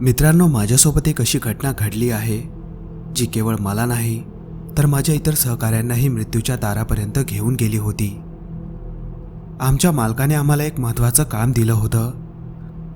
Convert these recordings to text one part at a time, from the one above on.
मित्रांनो माझ्यासोबत एक अशी घटना घडली आहे जी केवळ मला नाही तर माझ्या इतर सहकाऱ्यांनाही मृत्यूच्या दारापर्यंत घेऊन गेली होती. आमच्या मालकाने आम्हाला एक महत्त्वाचं काम दिलं होतं.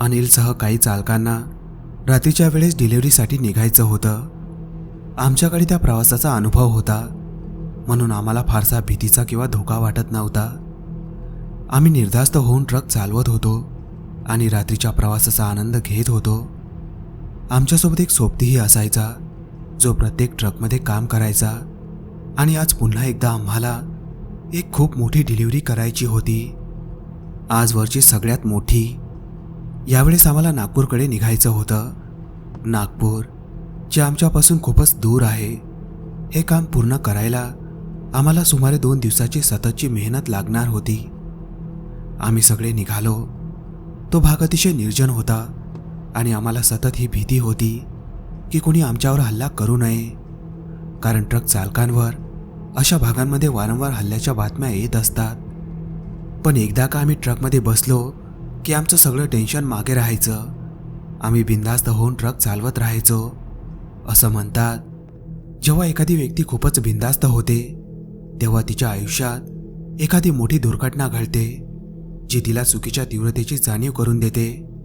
अनिलसह काही चालकांना रात्रीच्या वेळेस डिलिव्हरीसाठी निघायचं होतं. आमच्याकडे त्या प्रवासाचा अनुभव होता म्हणून आम्हाला फारसा भीतीचा किंवा धोका वाटत नव्हता. आम्ही निर्धास्त होऊन ट्रक चालवत होतो आणि रात्रीच्या प्रवासाचा आनंद घेत होतो. आमच्यासोबत एक सोबतीही असायचा जो प्रत्येक ट्रकमध्ये काम करायचा आणि आज पुन्हा एकदा आम्हाला एक खूप मोठी डिलिव्हरी करायची होती. आजवरची सगळ्यात मोठी. यावेळेस आम्हाला नागपूरकडे निघायचं होतं. नागपूर जे आमच्यापासून खूपच दूर आहे हे काम पूर्ण करायला आम्हाला सुमारे दोन दिवसाची सततची मेहनत लागणार होती. आम्ही सगळे निघालो. तो भाग अतिशय निर्जन होता. आणि आम्हाला सतत ही भीती होती की कोणी आमच्यावर हल्ला करू नये. कारण ट्रक चालकांवर अशा भागांमध्ये वारंवार हल्ल्याच्या बातम्या येत असतात. पण एकदा का आम्ही ट्रकमध्ये बसलो की आमचं सगळं टेन्शन मागे राहायचं. आम्ही बिंदास्त होऊन ट्रक चालवत राहायचो. असं म्हणतात जेव्हा एखादी व्यक्ती खूपच बिंदास्त होते तेव्हा तिच्या आयुष्यात एखादी मोठी दुर्घटना घडते जी तिला चुकीच्या तीव्रतेची जाणीव करून देते.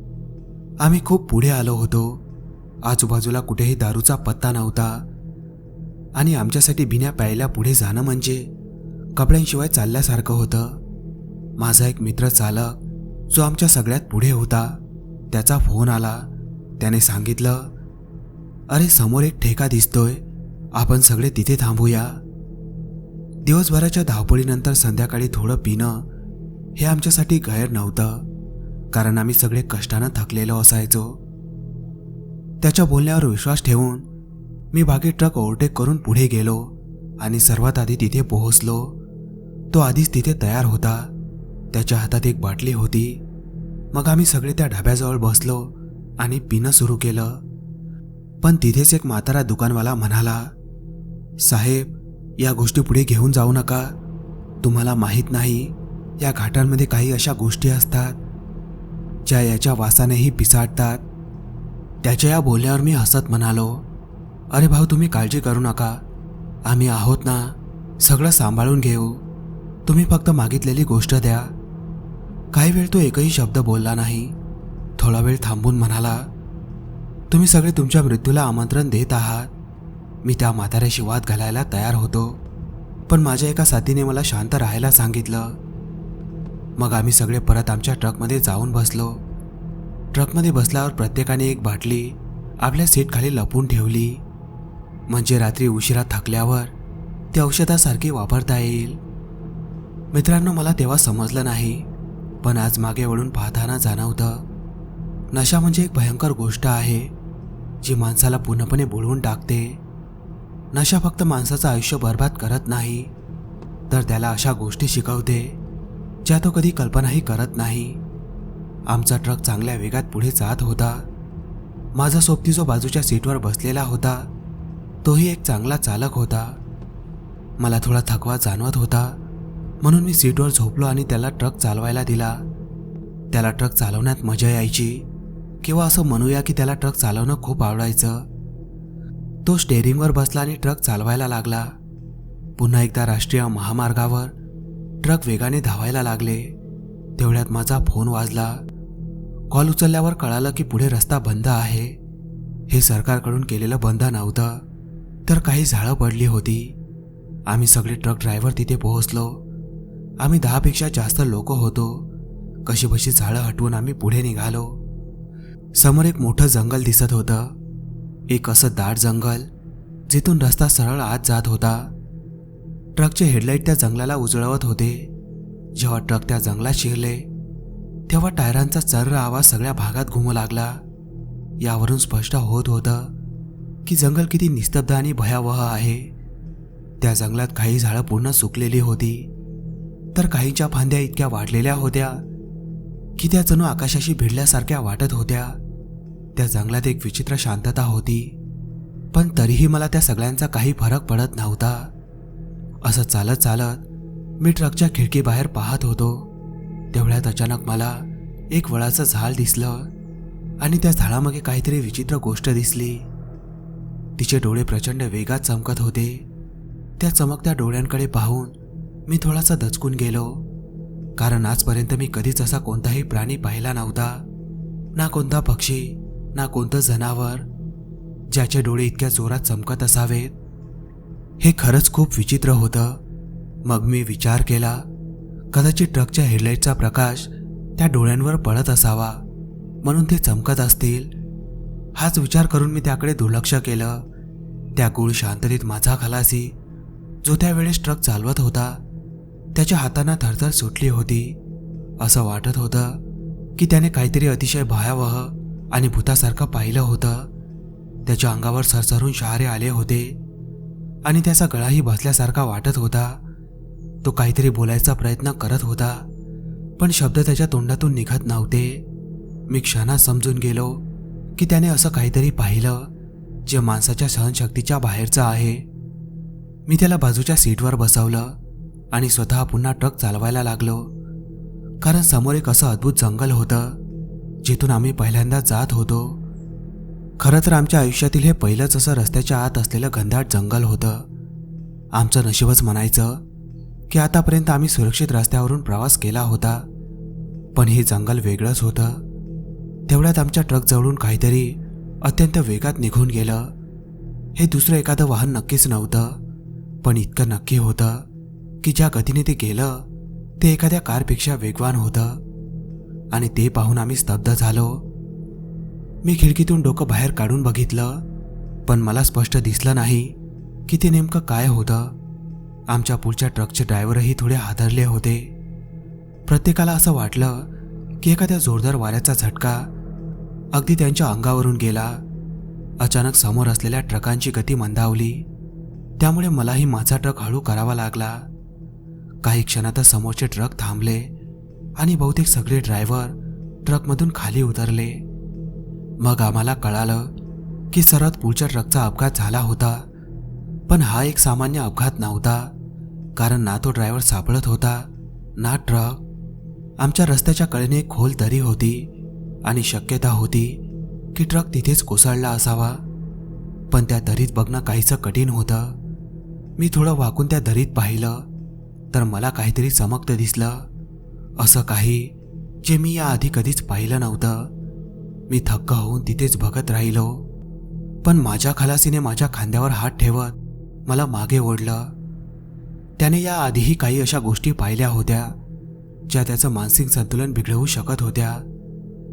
आम्ही खूप पुढे आलो होतो. आजूबाजूला कुठेही दारूचा पत्ता नव्हता. आणि आमच्यासाठी बिन्या प्यायला पुढे जाणं म्हणजे कपड्यांशिवाय चालल्यासारखं होतं. माझा एक मित्र चालक जो आमच्या सगळ्यात पुढे होता त्याचा फोन आला. त्याने सांगितलं अरे समोर एक ठेका दिसतोय. आपण सगळे तिथे थांबूया. दिवसभराच्या धावपळीनंतर संध्याकाळी थोडं पिणं हे आमच्यासाठी गैर नव्हतं. कारण आम्ही सगळे कष्टानं थकलेलो असायचो. त्याच्या बोलण्यावर विश्वास ठेवून मी बाकी ट्रक ओव्हरटेक करून पुढे गेलो आणि सर्वात आधी तिथे पोहोचलो. तो आधीच तिथे तयार होता. त्याच्या हातात एक बाटली होती. मग आम्ही सगळे त्या ढाब्याजवळ बसलो आणि पिणं सुरू केलं. पण तिथेच एक म्हातारा दुकानवाला म्हणाला साहेब या गोष्टी पुढे घेऊन जाऊ नका. तुम्हाला माहीत नाही या घाटांमध्ये काही अशा गोष्टी असतात ज्या याच्या वासानेही पिसाटतात त्याच्या या बोलण्यावर मी हसत म्हणालो अरे भाऊ तुम्ही काळजी करू नका. आम्ही आहोत ना सगळं सांभाळून घेऊ. तुम्ही फक्त मागितलेली गोष्ट द्या. काही वेळ तो एकही शब्द बोलला नाही. थोडा वेळ थांबून म्हणाला तुम्ही सगळे तुमच्या मृत्यूला आमंत्रण देत आहात. मी त्या म्हाताऱ्याशी वाद घालायला तयार होतो. पण माझ्या एका साथीने मला शांत राहायला सांगितलं. मग आम्ही सगळे परत आमच्या ट्रकमध्ये जाऊन बसलो. ट्रकमध्ये बसल्यावर प्रत्येकाने एक बाटली आपल्या सीटखाली लपून ठेवली. म्हणजे रात्री उशिरा थकल्यावर ते औषधासारखी वापरता येईल. मित्रांनो मला तेव्हा समजलं नाही पण आज मागे वळून पाहताना जाणवतं. नशा म्हणजे एक भयंकर गोष्ट आहे जी माणसाला पूर्णपणे बुडवून टाकते. नशा फक्त माणसाचं आयुष्य बर्बाद करत नाही तर त्याला अशा गोष्टी शिकवते. ज्या तो कधी कल्पनाही करत नाही. आमचा ट्रक चांगल्या वेगात पुढे जात होता. माझा सोबती जो बाजूच्या सीटवर बसलेला होता. तोही एक चांगला चालक होता. मला थोडा थकवा जाणवत होता. म्हणून मी सीटवर झोपलो आणि त्याला ट्रक चालवायला दिला. त्याला ट्रक चालवण्यात मजा यायची. किंवा असं म्हणूया की त्याला ट्रक चालवणं खूप आवडायचं. तो स्टेअरिंगवर बसला आणि ट्रक चालवायला लागला. पुन्हा एकदा राष्ट्रीय महामार्गावर ट्रक वेगाने धावायला लागले. तेवढ्यात माझा फोन वाजला. कॉल उचलल्यावर कळालं की पुढे रस्ता बंद आहे. हे सरकारकडून केलेलं बंद नव्हतं. तर काही झाडं पडली होती. आम्ही सगळे ट्रक ड्रायव्हर तिथे पोहोचलो. आम्ही दहापेक्षा जास्त लोक होतो. कशीबशी झाडं हटवून आम्ही पुढे निघालो. समोर एक मोठं जंगल दिसत होतं. एक असं दाट जंगल जिथून रस्ता सरळ आत जात होता. ट्रकचे हेडलाईट त्या जंगलाला उजळवत होते. जेव्हा ट्रक त्या जंगलात शिरले तेव्हा टायरांचा चर्र आवाज सगळ्या भागात घुमू लागला. यावरून स्पष्ट होत होतं की जंगल किती निस्तब्ध आणि भयावह आहे. त्या जंगलात काही झाडं पूर्ण सुकलेली होती तर काहींच्या फांद्या इतक्या वाढलेल्या होत्या की त्या जणू आकाशाशी भिडल्यासारख्या वाटत होत्या. त्या जंगलात एक विचित्र शांतता होती पण तरीही मला त्या सगळ्यांचा काही फरक पडत नव्हता. असं चालत चालत मी ट्रकच्या खिडकीबाहेर पाहत होतो. तेवढ्यात अचानक मला एक वळाचं झाड दिसलं आणि त्या झाडामागे काहीतरी विचित्र गोष्ट दिसली. तिचे डोळे प्रचंड वेगात चमकत होते. त्या चमकत्या डोळ्यांकडे पाहून मी थोडासा दचकून गेलो. कारण आजपर्यंत मी कधीच असा कोणताही प्राणी पाहिला नव्हता. ना कोणता पक्षी ना कोणतं जनावर ज्याचे डोळे इतक्या जोरात चमकत असावेत. हे खरंच खूप विचित्र होतं. मग मी विचार केला कदाचित ट्रकच्या हेडलाईटचा प्रकाश त्या डोळ्यांवर पडत असावा म्हणून ते चमकत असतील. हाच विचार करून मी त्याकडे दुर्लक्ष केलं. त्या गुळ शांततेत माझा खलासी जो त्यावेळेस ट्रक चालवत होता त्याच्या हातांना थरथर सुटली होती. असं वाटत होतं की त्याने काहीतरी अतिशय भयावह आणि भूतासारखं पाहिलं होतं. त्याच्या अंगावर सरसरून शहारे आले होते. आणि त्याचा गळाही बसल्यासारखा वाटत होता. तो काहीतरी बोलायचा प्रयत्न करत होता पण शब्द त्याच्या तोंडातून निघत नव्हते. मी क्षणात समजून गेलो की त्याने असं काहीतरी पाहिलं जे माणसाच्या सहनशक्तीच्या बाहेरचं आहे. मी त्याला बाजूच्या सीटवर बसवलं आणि स्वतः पुन्हा ट्रक चालवायला लागलो. कारण समोर एक असं अद्भुत जंगल होतं जिथून आम्ही पहिल्यांदा जात होतो. खरं तर आमच्या आयुष्यातील हे पहिलंच असं रस्त्याच्या आत असलेलं घनदाट जंगल होतं. आमचं नशीबच म्हणायचं की आतापर्यंत आम्ही सुरक्षित रस्त्यावरून प्रवास केला होता. पण हे जंगल वेगळंच होतं. तेवढ्यात आमच्या ट्रक जवळून काहीतरी अत्यंत वेगात निघून गेलं. हे दुसरं एखादं वाहन नक्कीच नव्हतं. पण इतकं नक्की होतं की ज्या गतीने ते गेलं ते एखाद्या कारपेक्षा वेगवान होतं. आणि ते पाहून आम्ही स्तब्ध झालो. मी खिडकीतून डोकं बाहेर काढून बघितलं पण मला स्पष्ट दिसलं नाही की ते नेमकं काय होतं. आमच्या पुढच्या ट्रकचे ड्रायव्हरही थोडे हादरले होते. प्रत्येकाला असं वाटलं की एखाद्या जोरदार वाऱ्याचा झटका अगदी त्यांच्या अंगावरून गेला. अचानक समोर असलेल्या ट्रकांची गती मंदावली. त्यामुळे मलाही माझा ट्रक हळू करावा लागला. काही क्षणातच समोरचे ट्रक थांबले आणि बहुतेक सगळे ड्रायव्हर ट्रकमधून खाली उतरले. मग आम्हाला कळालं की सर्वात पुढच्या ट्रकचा अपघात झाला होता. पण हा एक सामान्य अपघात नव्हता कारण ना तो ड्रायव्हर सापडत होता ना ट्रक. आमच्या रस्त्याच्या कडेने एक खोल दरी होती आणि शक्यता होती की ट्रक तिथेच कोसळला असावा. पण त्या दरीत बघणं काहीसं कठीण होतं. मी थोडं वाकून त्या दरीत पाहिलं तर मला काहीतरी चमकतं दिसलं. असं काही जे मी याआधी कधीच पाहिलं नव्हतं. मी थक्क होऊन तिथेच बघत राहिलो. पण माझ्या खलासीने माझ्या खांद्यावर हात ठेवत मला मागे ओढलं. त्याने या आधीही काही अशा गोष्टी पाहिल्या होत्या ज्या त्याचं मानसिक संतुलन बिघडवू शकत होत्या.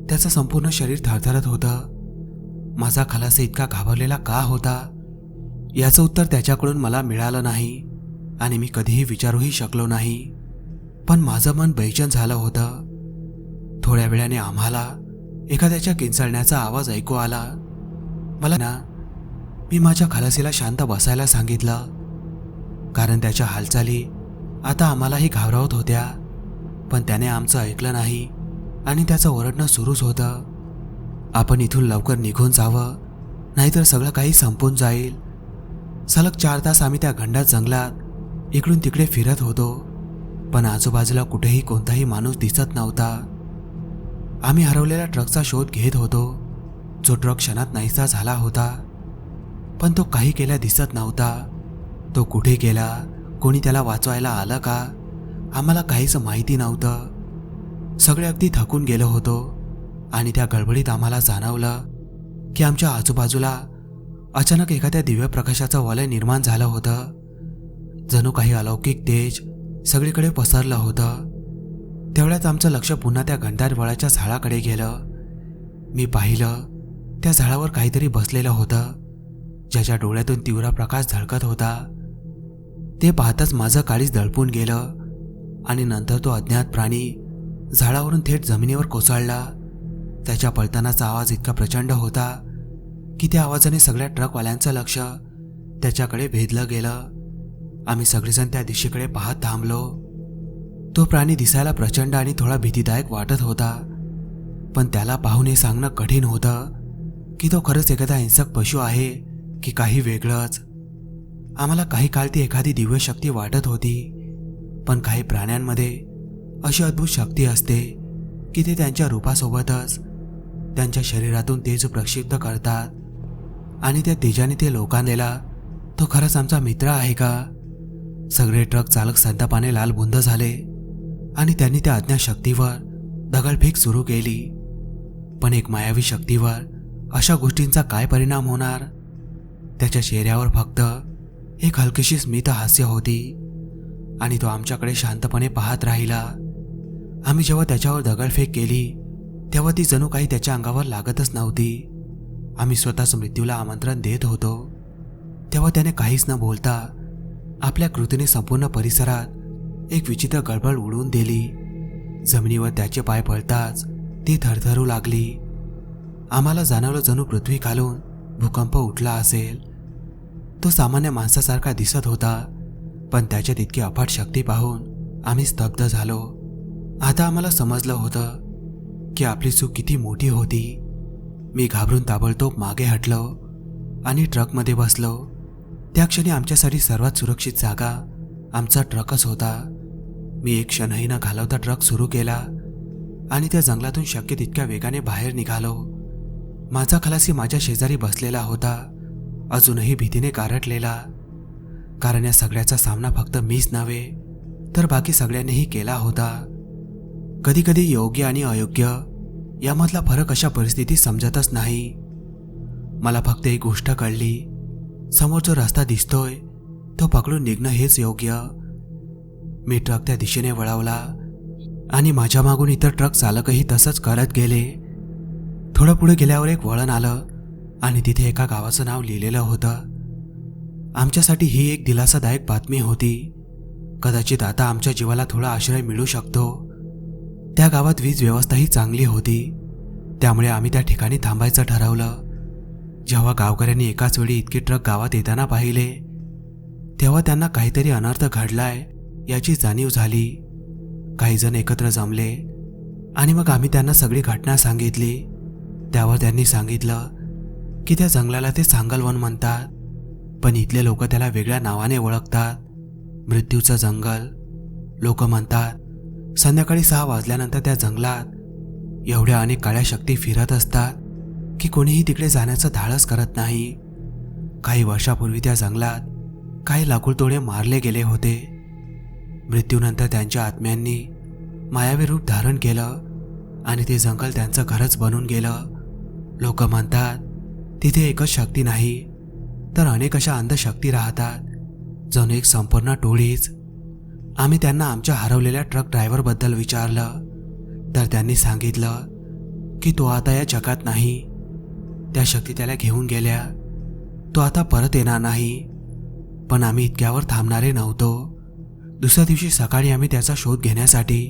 त्याचं संपूर्ण शरीर थरथरत होतं. माझा खलासी इतका घाबरलेला का होता? याचं उत्तर त्याच्याकडून मला मिळालं नाही आणि मी कधीही विचारूही शकलो नाही. पण माझं मन बैचन झालं होतं. थोड्या वेळाने आम्हाला एखाद्याच्या किंचळण्याचा आवाज ऐकू आला. मला ना मी माझ्या खलासीला शांत बसायला सांगितलं. कारण त्याच्या हालचाली आता आम्हालाही घाबरवत होत्या. पण त्याने आमचं ऐकलं नाही आणि त्याचं ओरडणं सुरूच होतं. आपण इथून लवकर निघून जावं नाहीतर सगळं काही संपून जाईल. सलग चार तास आम्ही त्या घंडात जंगलात इकडून तिकडे फिरत होतो. पण आजूबाजूला कुठेही कोणताही माणूस दिसत नव्हता. आम्ही हरवलेल्या ट्रकचा शोध घेत होतो. जो ट्रक क्षणात नाहीसा झाला होता पण तो काही केल्या दिसत नव्हता. तो कुठे गेला कोणी त्याला वाचवायला आलं का आम्हाला काहीच माहिती नव्हतं. सगळे अगदी थकून गेलो होतो आणि त्या गडबडीत आम्हाला जाणवलं की आमच्या आजूबाजूला अचानक एखाद्या दिव्य प्रकाशाचं वलय निर्माण झालं होतं. जणू काही अलौकिक तेज सगळीकडे पसरलं होतं. तेवढ्यात आमचं लक्ष पुन्हा त्या घंटार वळाच्या झाडाकडे गेलं. मी पाहिलं त्या झाडावर काहीतरी बसलेलं होतं ज्याच्या डोळ्यातून तीव्र प्रकाश झळकत होता. ते पाहताच माझं काळीच दळपून गेलं आणि नंतर तो अज्ञात प्राणी झाडावरून थेट जमिनीवर कोसळला. त्याच्या पळतानाचा आवाज इतका प्रचंड होता की त्या आवाजाने सगळ्या ट्रकवाल्यांचं लक्ष त्याच्याकडे भेदलं गेलं. आम्ही सगळेजण त्या दिशेकडे पाहत थांबलो. तो प्राणी दिसायला प्रचंड आणि थोडा भीतीदायक वाटत होता. पण त्याला पाहून हे सांगणं कठीण होतं की तो खरंच एखादा हिंसक पशु आहे की काही वेगळंच. आम्हाला काही काळ ती एखादी दिव्य शक्ती वाटत होती पण काही प्राण्यांमध्ये अशी अद्भुत शक्ती असते की ते त्यांच्या रूपासोबतच त्यांच्या शरीरातून तेज प्रक्षिप्त करतात आणि त्या तेजाने ते लोकांना तो खरंच आमचा मित्र आहे का? सगळे ट्रक चालक संतापाने लालबुंद झाले. आणि त्यांनी त्या आज्ञाशक्तीवर दगडफेक सुरू केली. पण एक मायावी शक्तीवर अशा गोष्टींचा काय परिणाम होणार? त्याच्या चेहऱ्यावर फक्त एक हलकीशी स्मित हास्य होती आणि तो आमच्याकडे शांतपणे पाहत राहिला. आम्ही जेव्हा त्याच्यावर दगडफेक केली तेव्हा ती जणू काही त्याच्या अंगावर लागतच नव्हती. आम्ही स्वतःच मृत्यूला आमंत्रण देत होतो. तेव्हा त्याने काहीच न बोलता आपल्या कृतीने संपूर्ण परिसरात एक विचित्र गडबड उडवून दिली. जमिनीवर त्याचे पाय पळताच ती थरथरू लागली. आम्हाला जाणवलं जणू पृथ्वी खालून भूकंप उठला असेल. तो सामान्य माणसासारखा दिसत होता पण त्याच्यात इतकी अफाट शक्ती पाहून आम्ही स्तब्ध झालो. आता आम्हाला समजलं होतं की आपली चूक किती मोठी होती. मी घाबरून ताबडतोब मागे हटलो आणि ट्रकमध्ये बसलो. त्या क्षणी आमच्यासाठी सर्वात सुरक्षित जागा आमचा ट्रकच होता. मी एक क्षणही न घालवता ट्रक सुरू केला आणि त्या जंगलातून शक्य तितक्या वेगाने बाहेर निघालो. माझा खलासी माझ्या शेजारी बसलेला होता अजूनही भीतीने गारटलेला कारण या सगळ्याचा सामना फक्त मीच नव्हे तर बाकी सगळ्यांनीही केला होता. कधीकधी योग्य आणि अयोग्य यामधला फरक अशा परिस्थितीत समजतच नाही. मला फक्त एक गोष्ट कळली समोर जो रस्ता दिसतोय तो पकडून निघणं हेच योग्य. मी ट्रक त्या दिशेने वळवला आणि माझ्या मागून इतर ट्रक चालकही तसंच करत गेले. थोडं पुढे गेल्यावर एक वळण आलं आणि तिथे एका गावाचं नाव लिहिलेलं होतं. आमच्यासाठी ही एक दिलासादायक बातमी होती. कदाचित आता आमच्या जीवाला थोडा आश्रय मिळू शकतो. त्या गावात वीज व्यवस्थाही चांगली होती. त्यामुळे आम्ही त्या ठिकाणी थांबायचं ठरवलं. जेव्हा गावकऱ्यांनी एकाच वेळी इतके ट्रक गावात येताना पाहिले तेव्हा त्यांना काहीतरी अनर्थ घडलाय. याची जाणीव झाली. काही जण एकत्र जमले आणि मग आम्ही त्यांना सगळी घटना सांगितली. त्यावर त्यांनी सांगितलं की त्या जंगलाला ते सांगलवन म्हणतात. पण इथले लोक त्याला वेगळ्या नावाने ओळखतात. मृत्यूचं जंगल. लोक म्हणतात संध्याकाळी सहा वाजल्यानंतर त्या जंगलात एवढ्या अनेक काळ्या शक्ती फिरत असतात की कोणीही तिकडे जाण्याचं धाडस करत नाही. काही वर्षापूर्वी त्या जंगलात काही लाकूडतोडे मारले गेले होते. मृत्यूनंतर त्यांच्या आत्म्यांनी मायावी रूप धारण केलं आणि ते जंगल त्यांचं घरच बनून गेलं. लोक म्हणतात तिथे एकच शक्ती नाही तर अनेक अशा अंधशक्ती राहतात जणू एक संपूर्ण टोळीच. आम्ही त्यांना आमच्या हरवलेल्या ट्रक ड्रायव्हरबद्दल विचारलं तर त्यांनी सांगितलं की तो आता या जगात नाही. त्या शक्ती त्याला घेऊन गेल्या. तो आता परत येणार नाही. पण आम्ही इतक्यावर थांबणारे नव्हतो. दुसऱ्या दिवशी सकाळी आम्ही त्याचा शोध घेण्यासाठी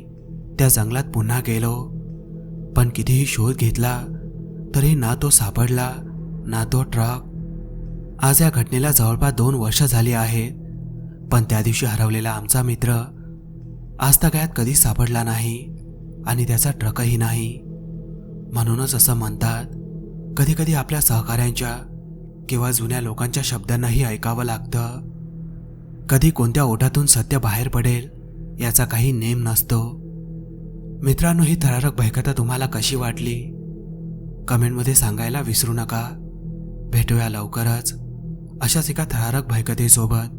त्या जंगलात पुन्हा गेलो. पण कितीही शोध घेतला तरी ना तो सापडला ना तो ट्रक. आज या घटनेला जवळपास दोन वर्ष झाली आहेत पण त्या दिवशी हरवलेला आमचा मित्र आज तगायात कधीच सापडला नाही आणि त्याचा ट्रकही नाही. म्हणूनच असं म्हणतात कधी कधी आपल्या सहकाऱ्यांच्या किंवा जुन्या लोकांच्या शब्दांनाही ऐकावं लागतं. कधी कोणत्या ओठातून सत्य बाहेर पडेल याचा काही नेम नसतो. मित्रांनो ही थरारक भयकथा तुम्हाला कशी वाटली? कमेंटमध्ये सांगायला विसरू नका. भेटूया लवकरच. अशाच एका थरारक भयकथेसोबत.